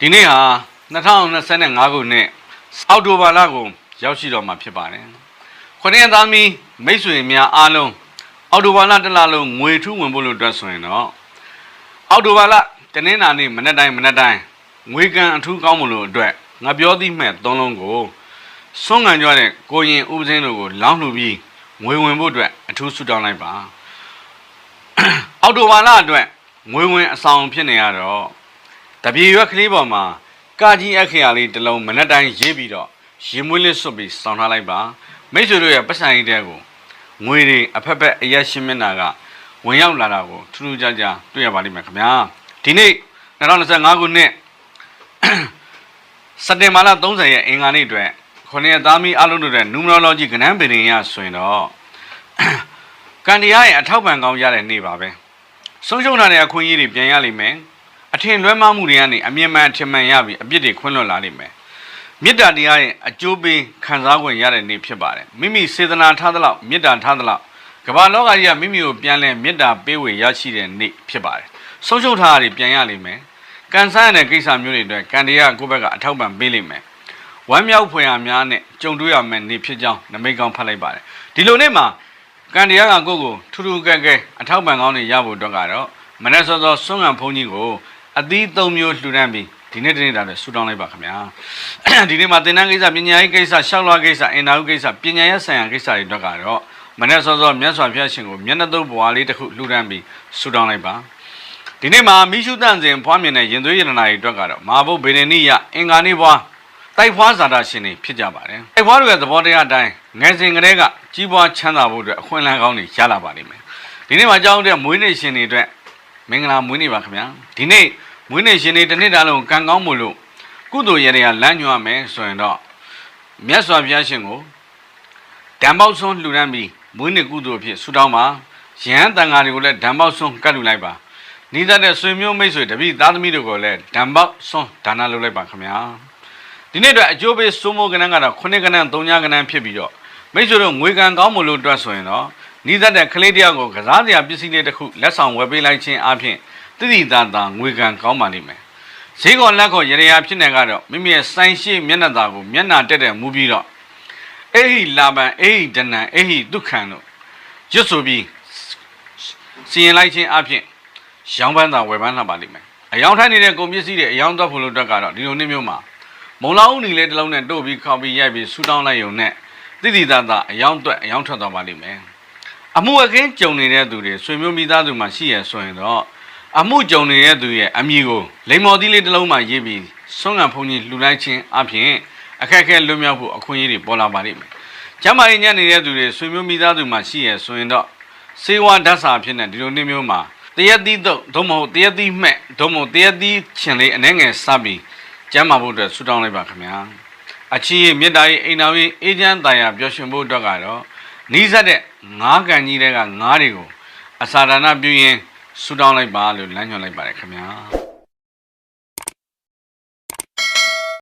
ဒီနေ့ဟာ2025ခုနှစ်အောက်တိုဘာလကိုရောက်ရှိတော့မှာဖြစ်ပါတယ်။ခொနည်းသားမီးမိတ်ဆွေများအားလုံးအောက်တိုဘာလတစ်လလုံးငွေထူးဝင်ဖို့လို့အတွက်ဆိုရင်တော့အောက်တိုဘာလတနင်္လာနေ့မနေ့တိုင်းမနေ့တိုင်းငွေကန်အထူးကောင်းမလို့အတွက်ငါပြောသည့်မဲ့သုံးလုံးကိုစွန့်ငံကြတဲ့ကိုရင်ဥပစင်းတို့ကိုလောင်းလှူပြီးငွေဝင်ဖို့အတွက်အထူးဆုတောင်းလိုက်ပါ။ အောက်တိုဘာလအတွက်ငွေဝင်အဆောင်ဖြစ်နေရတော့တပြေရွက်ကလေးပေါ်မှာကာကြီးအခရာလေးတစ်လုံးမနက်တိုင်းရေးပြီးတော့ရေမွေးလေးစွတ်ပြီးစောင်းထားလိုက်ပါမိတ်ဆွေတို့ရဲ့ပတ်စံကြီးတဲ့ကိုငွေတွေအဖက်ဖက်အရက်ရှင်းမျက်နှာကဝင်ရောက်လာတာကိုထူးထူးခြားခြားတွေ့ရပါလိမ့်မယ်ခင်ဗျာဒီနေ့2025ခုနှစ်စက်တင်ဘာလ30ရက်အင်္ဂါနေ့အတွက်ခொနည်းသားမီအလုံးတို့တဲ့ numerology ကဏ္ဍပင်ရရဆိုရင်တော့ကန်တရားရဲ့အထောက်ပံ့ကောင်းရတဲ့နေ့ပါပဲ ဆုံးရှုံးထားတဲ့အခွင့်အရေးတွေပြန်ရလိမ့်မယ်အထင်လွဲမှားမှုတွေကနေအမြင်မှန်အထင်မှန်ရပြီးအပြစ်တွေခွင့်လွှတ်လာလိမ့်မယ်မေတ္တာတရားရဲ့အကျိုးပေးခံစား권ရတဲ့နေ့ဖြစ်ပါတယ်မိမိစေတနာထားသလောက်မေတ္တာထားသလောက်ကမ္ဘာလောကကြီးကမိမိကိုပြန်လဲမေတ္တာပေးဝေရရှိတဲ့နေ့ဖြစ်ပါတယ်ဆုံးရှုံးထားတာတွေပြန်ရလိမ့်မယ်ကန်ဆန်းတဲ့ကိစ္စမျိုးတွေအတွက်ကံတရားကိုယ့်ဘက်ကအထောက်ပံ့ပေးလိမ့်မယ်ဝမ်းမြောက်ဖွယ်ရာများနဲ့ကြုံတွေ့ရမယ့်နေ့ဖြစ်ကြောင်းနမိတ်ကောင်းဖတ်လိုက်ပါတယ်ဒီလိုနေ့မှာ ကံတရားကကိုယ့်ကိုထူးထူးကဲကဲအထောက်ပံ့ကောင်းတွေရဖို့အတွက်ကတော့မနေ့စောစောဆွမ်းငံဘုန်းကြီးကိုအသီးသုံးမျိုးလှူဒန်းပြီးဒီနေ့တနေ့တာလည်းဆူတောင်းလိုက်ပါခင်ဗျာဒီနေ့မှာသင်တန်းကိစ္စပညာရေးကိစ္စရှောက်လွှာကိစ္စအင်တာဗျူးကိစ္စပညာရေးဆိုင်ရာကိစ္စတွေအတွက်ကတော့မနေ့စောစောမြတ်စွာဘုရားရှင်ကိုမျက်နှာသုံးဘွားလေးတစ်ခုလှူဒန်းပြီးဆူတောင်းလိုက်ပါဒီနေ့မှာမိရှုတန့်စဉ်ဖွားမြင်တဲ့ရင်သွေးရတနာတွေအတွက်ကတော့မာဘုတ်ဗေဒနိယအင်္ဂါနေ့ဘွား တိုက်ဖွားဇာတာရှင်တွေဖြစ်ကြပါတယ်တိုက်ဖွားတွေရဲ့သဘောတရားအတိုင်းငယ်စဉ်ကတည်းကကြီးပွားချမ်းသာဖို့အတွက်အခွင့်အလမ်းကောင်းတွေရလာပါလိမ့်မယ်ဒီနေ့မှာကြောင်းတဲ့မွေးနေ့ရှင်တွေအတွက်မင်္ဂလာမွေးနေ့ပါခင်ဗျာဒီနေ့မွေးနေ့ရှင်တွေတစ်နှစ်တာလုံးကံကောင်းမှုလို့ကုသိုလ်ရတွေကလမ်းညွှန်ရမယ်ဆိုရင်တော့မြတ်စွာဘုရားရှင်ကိုဓမ္မောက်ဆုံးလှူဒန်းပြီးမွေးနေ့ကုသိုလ်အဖြစ်ဆုတောင်းပါယဟန်တန်ဃာတွေကိုလည်းဓမ္မောက်ဆုံးကတ်လူလိုက်ပါနိဒတဲ့ဆွေမျိုးမိတ်ဆွေတပည့်သားသမီးတို့ကိုလည်းဓမ္မောက်ဆုံးဒါနလုပ်လိုက်ပါခင်ဗျာ ဒီနေ့အတွက်အကျိုးပေးစိုးမိုးကဏ္ဍကတော့ခုနှစ်ကဏ္ဍသုံးညကဏ္ဍဖြစ်ပြီးတော့မိတ်ဆွေတို့ငွေကံကောင်းမှုလို့အတွက်ဆိုရင်တော့နိဒတဲ့ကလေးတယောက်ကိုကစားစရာပစ္စည်းလေးတစ်ခုလက်ဆောင်ဝယ်ပေးလိုက်ခြင်းအပြင်တိတိတသာငွေကံကောင်းပါလိမ့်မယ်ဈေးကောလက်ကောရရဖြစ်နေကတော့မိမိရဲ့စိုင်းရှိမျက်နှာသာကိုမျက်နှာတက်တဲ့မူပြီးတော့အေဟိလာဘံအေဟိဒနံအေဟိဒုက္ခံတို့ရွတ်ဆိုပြီးစီရင်လိုက်ခြင်းအပြင်ရောင်းပန်းသာဝယ်ပန်းလာပါလိမ့်မယ်အယောင်ထိုင်နေတဲ့ကုန်ပစ္စည်းတွေအယောင်တော့ဖို့လို့အတွက်ကတော့ဒီလိုနေ့မျိုးမှာ မုံလောင်းဦးနီလေးတစ်လုံးနဲ့တို့ပြီးခောက်ပြီးရိုက်ပြီးဆူတောင်းလိုက်ရုံနဲ့တိတိတသာအယောင်တွက်အယောင်ထွက်သွားပါလိမ့်မယ်အမှုအခင်းကြုံနေတဲ့သူတွေဆွေမျိုးမိသားစုမှာရှိရဆိုရင်တော့အမှုကြုံနေတဲ့သူရဲ့အမည်ကိုလိမ္မော်သီးလေးတစ်လုံးမှရေးပြီးဆွမ်းငံဖုန်ကြီးလှူလိုက်ခြင်းအပြင်အခက်အခဲလွတ်မြောက်ဖို့အခွင့်အရေးတွေပေါ်လာပါလိမ့်မယ်။ကျမ်းမာရေးညံ့နေတဲ့သူတွေဆွေမျိုးမိသားစုမှရှိရဆိုရင်တော့စေဝါဓာတ်စာဖြစ်တဲ့ဒီလိုနေ့မျိုးမှာတရက်သီးတော့ဒုမဟုတ်တရက်သီးမှက်ဒုမဟုတ်တရက်သီးချင်လေးအနှဲငယ်စပြီး ကျမ်းမာဖို့အတွက်ဆုတောင်းလိုက်ပါခင်ဗျာ။အချီးမေတ္တာရေးအိမ်တော်ရေးအေးချမ်းတာယာပျော်ရွှင်ဖို့အတွက်ကတော့နီးစပ်တဲ့ငါးကန်ကြီးတွေကငါးတွေကိုအစာဒါနပြုရင်ဆူတောင်းလိုက်ပါလို့လမ်းညွှန်လိုက်ပါတယ်ခင်ဗျာ